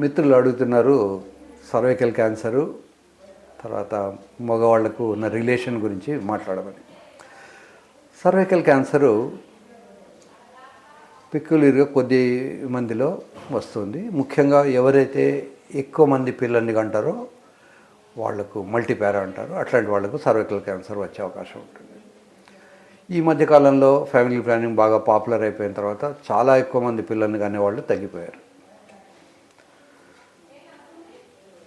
మిత్రులు అడుగుతున్నారు cervical cancer తర్వాత మగవాళ్ళకు ఉన్న రిలేషన్ గురించి మాట్లాడమని. సర్వైకల్ క్యాన్సరు పెక్యులర్గా కొద్ది మందిలో వస్తుంది. ముఖ్యంగా ఎవరైతే ఎక్కువ మంది పిల్లల్ని కంటారో వాళ్ళకు మల్టీపారా అంటారు. అట్లాంటి వాళ్ళకు సర్వైకల్ క్యాన్సర్ వచ్చే అవకాశం ఉంటుంది. ఈ మధ్యకాలంలో ఫ్యామిలీ ప్లానింగ్ బాగా పాపులర్ అయిపోయిన తర్వాత చాలా ఎక్కువ మంది పిల్లల్ని కానీ వాళ్ళు తగ్గిపోయారు.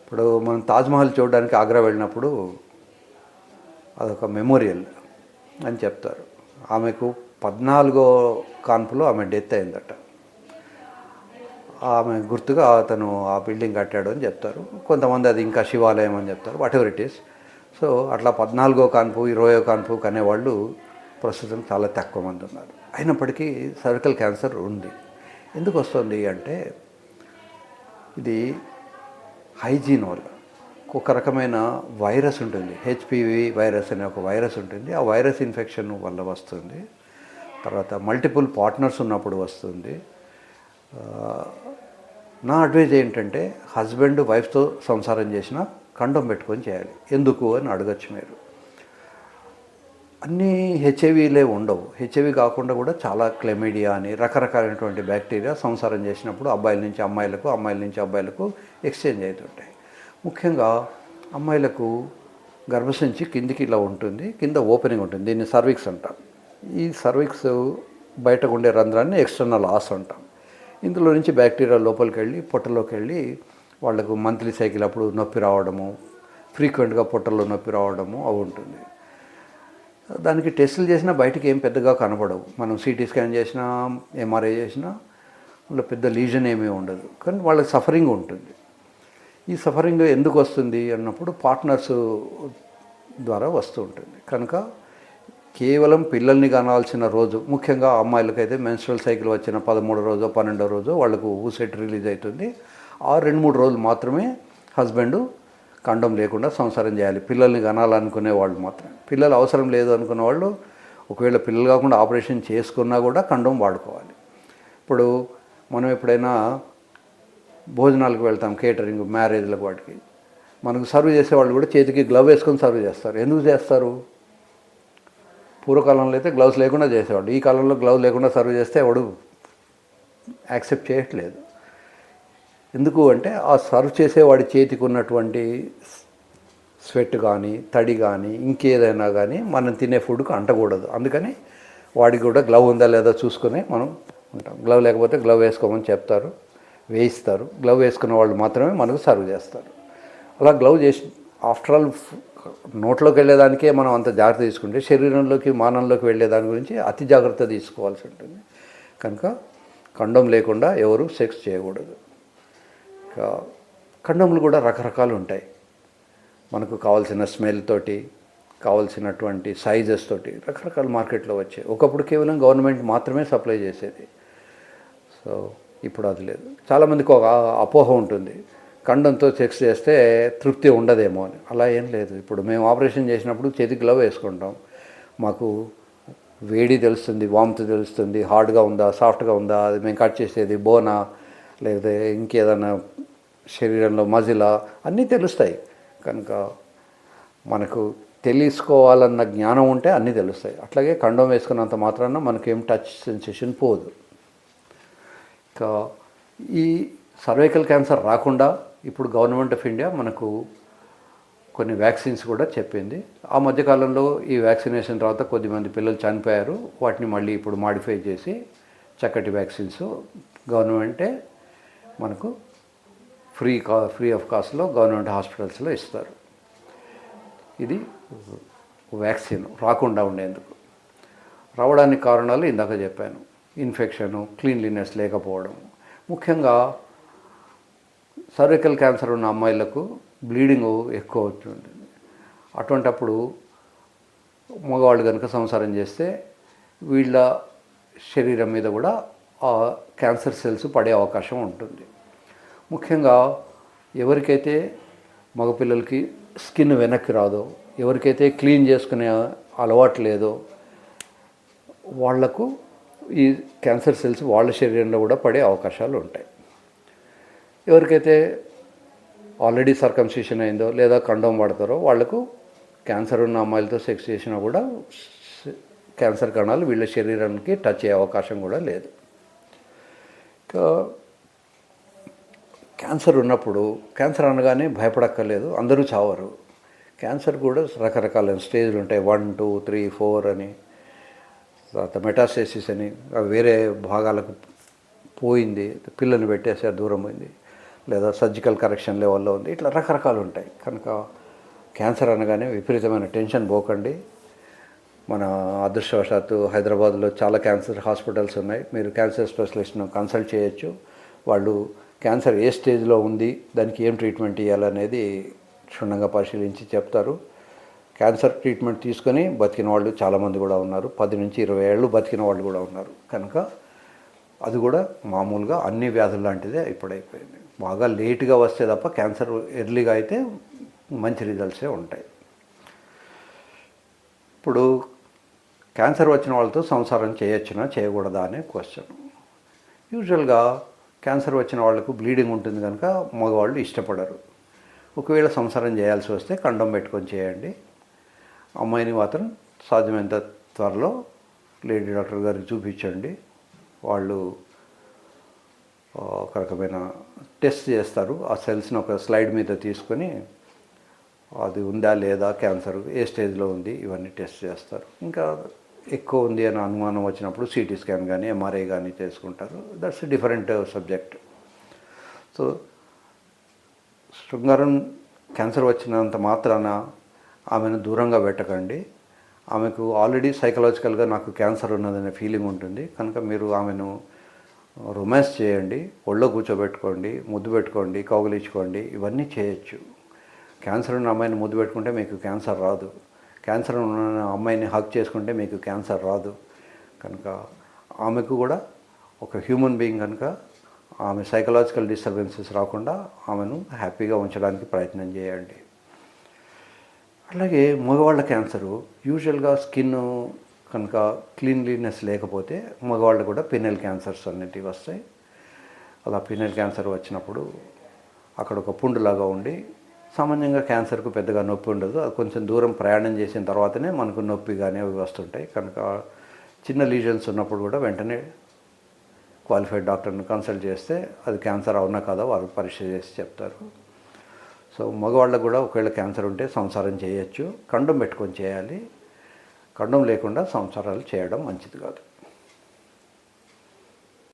ఇప్పుడు మనం తాజ్మహల్ చూడడానికి ఆగ్రా వెళ్ళినప్పుడు అదొక మెమోరియల్ అని చెప్తారు. ఆమెకు పద్నాలుగో కాన్పులో ఆమె డెత్ అయిందట. ఆమె గుర్తుగా అతను ఆ బిల్డింగ్ కట్టాడు అని చెప్తారు. కొంతమంది అది ఇంకా శివాలయం అని చెప్తారు. Whatever it is so అట్లా పద్నాలుగో కాన్పు ఇరవయో కాన్పు కనేవాళ్ళు ప్రస్తుతం చాలా తక్కువ మంది ఉన్నారు. అయినప్పటికీ సర్వికల్ క్యాన్సర్ ఉంది. ఎందుకు వస్తుంది అంటే ఇది హైజీన్ వల్ల ఒక రకమైన వైరస్ ఉంటుంది. హెచ్పివి వైరస్ అనే ఒక వైరస్ ఉంటుంది. ఆ వైరస్ ఇన్ఫెక్షన్ వల్ల వస్తుంది. తర్వాత మల్టిపుల్ పార్ట్నర్స్ ఉన్నప్పుడు వస్తుంది. నా అడ్వైజ్ ఏంటంటే హస్బెండ్ వైఫ్తో సంసారం చేసిన కండం పెట్టుకొని చేయాలి. ఎందుకు అని అడగచ్చు మీరు. అన్నీ హెచ్ఐవిలే ఉండవు. హెచ్ఐవి కాకుండా కూడా చాలా క్లెమిడియా అని రకరకాలైనటువంటి బ్యాక్టీరియా సంసారం చేసినప్పుడు అబ్బాయిల నుంచి అమ్మాయిలకు అమ్మాయిల నుంచి అబ్బాయిలకు ఎక్స్చేంజ్ అవుతుంటాయి. ముఖ్యంగా అమ్మాయిలకు గర్భసంచి కిందికి ఇలా ఉంటుంది కింద ఓపెనింగ్ ఉంటుంది. దీన్ని సర్విక్స్ అంటాం. ఈ సర్విక్స్ బయటకు ఉండే రంధ్రాన్ని ఎక్స్టర్నల్ ఆస్ అంటాం. ఇందులో నుంచి బ్యాక్టీరియా లోపలికి వెళ్ళి పొట్టలోకి వెళ్ళి వాళ్ళకు మంత్లీ సైకిల్ అప్పుడు నొప్పి రావడము ఫ్రీక్వెంట్గా పొట్టల్లో నొప్పి రావడము అవి ఉంటుంది. దానికి టెస్టులు చేసినా బయటికి ఏం పెద్దగా కనపడవు మనం సిటీ స్కాన్ చేసినా ఎంఆర్ఐ చేసినా వాళ్ళ పెద్ద లీజన్ ఏమీ ఉండదు. కానీ వాళ్ళకి సఫరింగ్ ఉంటుంది. ఈ సఫరింగ్ ఎందుకు వస్తుంది అన్నప్పుడు పార్ట్నర్స్ ద్వారా వస్తూ ఉంటుంది. కనుక కేవలం పిల్లల్ని కనాల్సిన రోజు ముఖ్యంగా అమ్మాయిలకైతే మెన్స్ట్రల్ సైకిల్ వచ్చిన పదమూడో రోజో పన్నెండో రోజు వాళ్ళకు ఊసెట్ రిలీజ్ అవుతుంది. ఆ రెండు మూడు రోజులు మాత్రమే హస్బెండ్ కండం లేకుండా సంసారం చేయాలి. పిల్లల్ని కనాలనుకునే వాళ్ళు మాత్రం. పిల్లలు అవసరం లేదు అనుకున్న వాళ్ళు ఒకవేళ పిల్లలు కాకుండా ఆపరేషన్ చేసుకున్నా కూడా కండం వాడుకోవాలి. ఇప్పుడు మనం ఎప్పుడైనా భోజనాలకు వెళ్తాం కేటరింగ్ మ్యారేజ్లకు వాటికి. మనకు సర్వ్ చేసేవాళ్ళు కూడా చేతికి గ్లవ్ వేసుకొని సర్వ్ చేస్తారు. ఎందుకు చేస్తారు? పూర్వకాలంలో అయితే గ్లవ్స్ లేకుండా చేసేవాడు ఈ కాలంలో గ్లౌజ్ లేకుండా సర్వ్ చేస్తే ఎవడు యాక్సెప్ట్ చేయట్లేదు. ఎందుకు అంటే ఆ సర్వ్ చేసేవాడి చేతికి ఉన్నటువంటి స్వెట్ కానీ తడి కానీ ఇంకేదైనా కానీ మనం తినే ఫుడ్కి అంటకూడదు. అందుకని వాడికి కూడా గ్లవ్ ఉందా లేదా చూసుకొని మనం ఉంటాం. గ్లవ్ లేకపోతే గ్లవ్ వేసుకోమని చెప్తారు వేయిస్తారు. గ్లవ్ వేసుకున్న వాళ్ళు మాత్రమే మనకు సర్వ్ చేస్తారు. అలా గ్లవ్ చేసి ఆఫ్టర్ ఆల్ నోట్లోకి వెళ్ళేదానికే మనం అంత జాగ్రత్త తీసుకుంటే శరీరంలోకి మానంలోకి వెళ్ళేదాని గురించి అతి జాగ్రత్త తీసుకోవాల్సి ఉంటుంది. కనుక కండం లేకుండా ఎవరు సెక్స్ చేయకూడదు. కండములు కూడా రకరకాలు ఉంటాయి. మనకు కావాల్సిన స్మెల్ తోటి కావాల్సినటువంటి సైజెస్ తోటి రకరకాల మార్కెట్లో వచ్చాయి ఒకప్పుడు కేవలం గవర్నమెంట్ మాత్రమే సప్లై చేసేది. సో ఇప్పుడు అది లేదు. చాలామందికి ఒక అపోహ ఉంటుంది. కండంతో సెక్స్ చేస్తే తృప్తి ఉండదేమో అని. అలా ఏం లేదు. ఇప్పుడు మేము ఆపరేషన్ చేసినప్పుడు చేతికి గ్లవ్ వేసుకుంటాం. మాకు వేడి తెలుస్తుంది వామ్త్ తెలుస్తుంది హార్డ్గా ఉందా సాఫ్ట్గా ఉందా అది మేము కట్ చేసేది బోనా లేకపోతే ఇంకేదైనా శరీరంలో మజిలా అన్నీ తెలుస్తాయి. కనుక మనకు తెలుసుకోవాలన్న జ్ఞానం ఉంటే అన్నీ తెలుస్తాయి. అట్లాగే కండం వేసుకున్నంత మాత్రాన మనకేం టచ్ సెన్సేషన్ పోదు. ఇంకా ఈ సర్వైకల్ క్యాన్సర్ రాకుండా ఇప్పుడు గవర్నమెంట్ ఆఫ్ ఇండియా మనకు కొన్ని వ్యాక్సిన్స్ కూడా చెప్పింది. ఆ మధ్యకాలంలో ఈ వ్యాక్సినేషన్ తర్వాత కొద్దిమంది పిల్లలు చనిపోయారు. వాటిని మళ్ళీ ఇప్పుడు మాడిఫై చేసి చక్కటి వ్యాక్సిన్స్ గవర్నమెంటే మనకు ఫ్రీ కా ఫ్రీ ఆఫ్ కాస్ట్లో గవర్నమెంట్ హాస్పిటల్స్లో ఇస్తారు. ఇది వ్యాక్సిన్ రాకుండా ఉండేందుకు. రావడానికి కారణాలు ఇందాక చెప్పాను. ఇన్ఫెక్షను క్లీన్లీనెస్ లేకపోవడం. ముఖ్యంగా సర్వికల్ క్యాన్సర్ ఉన్న అమ్మాయిలకు బ్లీడింగ్ ఎక్కువ అవుతుంది అటువంటప్పుడు మగవాళ్ళు కనుక సంసారం చేస్తే వీళ్ళ శరీరం మీద కూడా ఆ క్యాన్సర్ సెల్స్ పడే అవకాశం ఉంటుంది. ముఖ్యంగా ఎవరికైతే మగపిల్లలకి స్కిన్ వెనక్కి రాదో ఎవరికైతే క్లీన్ చేసుకునే అలవాటు లేదో వాళ్ళకు ఈ క్యాన్సర్ సెల్స్ వాళ్ళ శరీరంలో కూడా పడే అవకాశాలు ఉంటాయి. ఎవరికైతే ఆల్రెడీ సర్కంసిషన్ అయిందో లేదా కండోమ్ వాడతారో వాళ్ళకు క్యాన్సర్ ఉన్న అమ్మాయిలతో సెక్స్ చేసినా కూడా క్యాన్సర్ కణాలు వీళ్ళ శరీరానికి టచ్ అయ్యే అవకాశం కూడా లేదు. ఇంకా క్యాన్సర్ ఉన్నప్పుడు క్యాన్సర్ అనగానే భయపడక్కర్లేదు అందరూ చావరు. క్యాన్సర్ కూడా రకరకాల స్టేజ్లు ఉంటాయి. వన్ టూ త్రీ ఫోర్ అని తర్వాత మెటాస్టేసిస్ అని వేరే భాగాలకు పోయింది పిల్లల్ని పెట్టేసారు దూరం పోయింది. లేదా సర్జికల్ కరెక్షన్ లెవెల్లో ఉంది. ఇట్లా రకరకాలు ఉంటాయి. కనుక క్యాన్సర్ అనగానే విపరీతమైన టెన్షన్ పోకండి. మన అదృష్టవశాత్తు హైదరాబాద్లో చాలా క్యాన్సర్ హాస్పిటల్స్ ఉన్నాయి. మీరు క్యాన్సర్ స్పెషలిస్ట్ను కన్సల్ట్ చేయొచ్చు. వాళ్ళు క్యాన్సర్ ఏ స్టేజ్లో ఉంది దానికి ఏం ట్రీట్మెంట్ ఇవ్వాలనేది క్షుణ్ణంగా పరిశీలించి చెప్తారు. క్యాన్సర్ ట్రీట్మెంట్ తీసుకొని బతికిన వాళ్ళు చాలామంది కూడా ఉన్నారు. పది నుంచి ఇరవై ఏళ్ళు బతికిన వాళ్ళు కూడా ఉన్నారు. కనుక అది కూడా మామూలుగా అన్ని వ్యాధుల లాంటిదే ఇప్పుడైపోయింది. బాగా లేటుగా వస్తే తప్ప క్యాన్సర్ ఎర్లీగా అయితే మంచి రిజల్ట్సే ఉంటాయి. ఇప్పుడు క్యాన్సర్ వచ్చిన వాళ్ళతో సంసారం చేయొచ్చునా చేయకూడదా అనే క్వశ్చన్. యూజువల్గా క్యాన్సర్ వచ్చిన వాళ్ళకు బ్లీడింగ్ ఉంటుంది కనుక మగవాళ్ళు ఇష్టపడరు. ఒకవేళ సంసారం చేయాల్సి వస్తే కండం పెట్టుకొని చేయండి. అమ్మాయిని మాత్రం సాధ్యమైనంత త్వరలో లేడీ డాక్టర్ గారికి చూపించండి. వాళ్ళు ఒక రకమైన టెస్ట్ చేస్తారు. ఆ సెల్స్ని ఒక స్లైడ్ మీద తీసుకొని అది ఉందా లేదా క్యాన్సర్ ఏ స్టేజ్లో ఉంది ఇవన్నీ టెస్ట్ చేస్తారు. ఇంకా ఎక్కువ ఉంది అని అనుమానం వచ్చినప్పుడు సిటీ స్కాన్ కానీ ఎంఆర్ఐ కానీ చేసుకుంటారు. దట్స్ డిఫరెంట్ సబ్జెక్ట్ సో శృంగారం క్యాన్సర్ వచ్చినంత మాత్రాన ఆమెను దూరంగా పెట్టకండి. ఆమెకు ఆల్రెడీ సైకలాజికల్గా నాకు క్యాన్సర్ ఉన్నదనే ఫీలింగ్ ఉంటుంది. కనుక మీరు ఆమెను uh, రొమాన్స్ చేయండి. ఒళ్ళో కూర్చోబెట్టుకోండి. ముద్దు పెట్టుకోండి. కౌగులించుకోండి. ఇవన్నీ చేయొచ్చు. క్యాన్సర్ ఉన్న అమ్మాయిని ముద్దు పెట్టుకుంటే మీకు క్యాన్సర్ రాదు. క్యాన్సర్ ఉన్న అమ్మాయిని హక్ చేసుకుంటే మీకు క్యాన్సర్ రాదు. కనుక ఆమెకు కూడా ఒక హ్యూమన్ బీయింగ్ కనుక ఆమె సైకలాజికల్ డిస్టర్బెన్సెస్ రాకుండా ఆమెను హ్యాపీగా ఉంచడానికి ప్రయత్నం చేయండి. అలాగే మగవాళ్ళ క్యాన్సరు యూజువల్గా స్కిన్ కనుక క్లీన్లీనెస్ లేకపోతే మగవాళ్ళు కూడా పినల్ క్యాన్సర్స్ అనేటివి వస్తాయి. అలా పినల్ క్యాన్సర్ వచ్చినప్పుడు అక్కడ ఒక పుండులాగా ఉండి సామాన్యంగా క్యాన్సర్కు పెద్దగా నొప్పి ఉండదు. అది కొంచెం దూరం ప్రయాణం చేసిన తర్వాతనే మనకు నొప్పి కానీ అవి వస్తుంటాయి. కనుక చిన్న లీజన్స్ ఉన్నప్పుడు కూడా వెంటనే క్వాలిఫైడ్ డాక్టర్ని కన్సల్ట్ చేస్తే అది క్యాన్సర్ అవునా కాదా వారు పరీక్ష చేసి చెప్తారు. సో మగవాళ్ళకు కూడా ఒకవేళ క్యాన్సర్ ఉంటే సంసారం చేయొచ్చు. కండం పెట్టుకొని చేయాలి. కండం లేకుండా సంసారాలు చేయడం మంచిది కాదు.